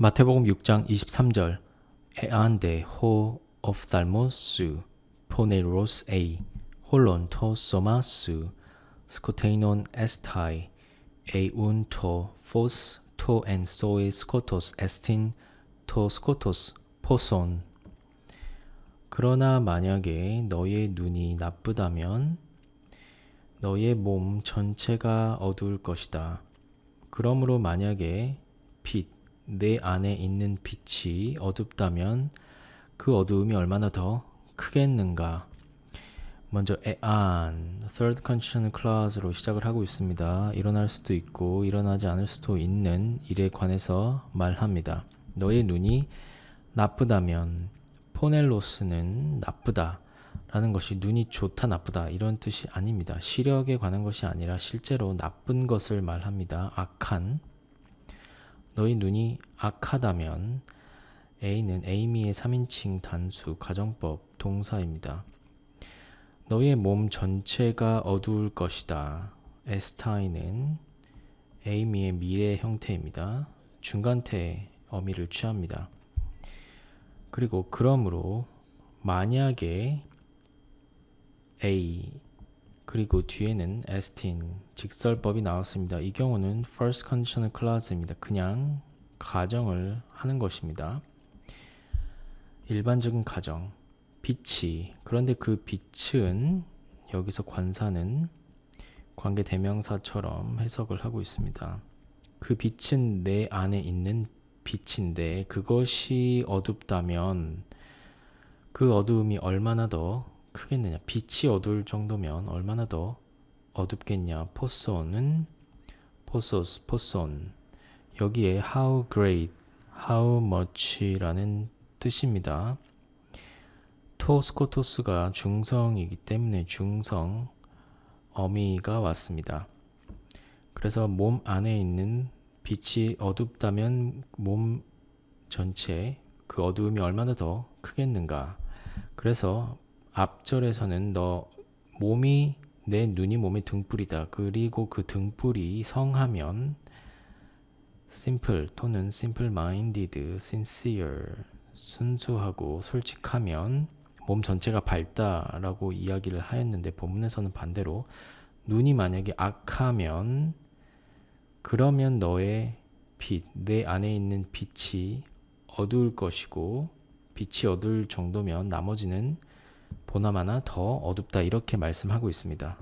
마태복음 6장 23절 에안데 호 옵달모스 포네로스 에이 홀론 토 소마스 스코테이논 에스타이 에운 토 포스 토 엔 소이 스코토스 에스틴 토 스코토스 포손 그러나 만약에 너의 눈이 나쁘다면 너의 몸 전체가 어두울 것이다. 그러므로 만약에 빛, 내 안에 있는 빛이 어둡다면 그 어두움이 얼마나 더 크겠는가? 먼저 에안, third conditional clause로 시작을 하고 있습니다. 일어날 수도 있고 일어나지 않을 수도 있는 일에 관해서 말합니다. 너의 눈이 나쁘다면 포넬로스는 나쁘다. 라는 것이 눈이 좋다 나쁘다 이런 뜻이 아닙니다. 시력에 관한 것이 아니라 실제로 나쁜 것을 말합니다. 악한 너희 눈이 악하다면 A는 에이미의 3인칭 단수 가정법 동사입니다. 너의 몸 전체가 어두울 것이다. 에스타인은 에이미의 미래 형태입니다. 중간태 어미를 취합니다. 그리고 그러므로 만약에 A 그리고 뒤에는 에스틴 직설법이 나왔습니다. 이 경우는 first conditional clause입니다. 그냥 가정을 하는 것입니다. 일반적인 가정 빛이 그런데 그 빛은 여기서 관사는 관계 대명사처럼 해석을 하고 있습니다. 그 빛은 내 안에 있는 빛인데 그것이 어둡다면 그 어두움이 얼마나 더 크겠느냐. 빛이 어두울 정도면 얼마나 더 어둡겠냐. 포손은 포소스, 포손. 여기에 how great, how much라는 뜻입니다. 토스코토스가 중성이기 때문에 중성 어미가 왔습니다. 그래서 몸 안에 있는 빛이 어둡다면 몸 전체 그 어두움이 얼마나 더 크겠는가. 그래서 앞절에서는 너 몸이 내 눈이 몸의 등불이다. 그리고 그 등불이 성하면 simple 또는 simple minded, sincere 순수하고 솔직하면 몸 전체가 밝다라고 이야기를 하였는데 본문에서는 반대로 눈이 만약에 악하면 그러면 너의 빛, 내 안에 있는 빛이 어두울 것이고 빛이 어두울 정도면 나머지는 보나마나 더 어둡다 이렇게 말씀하고 있습니다.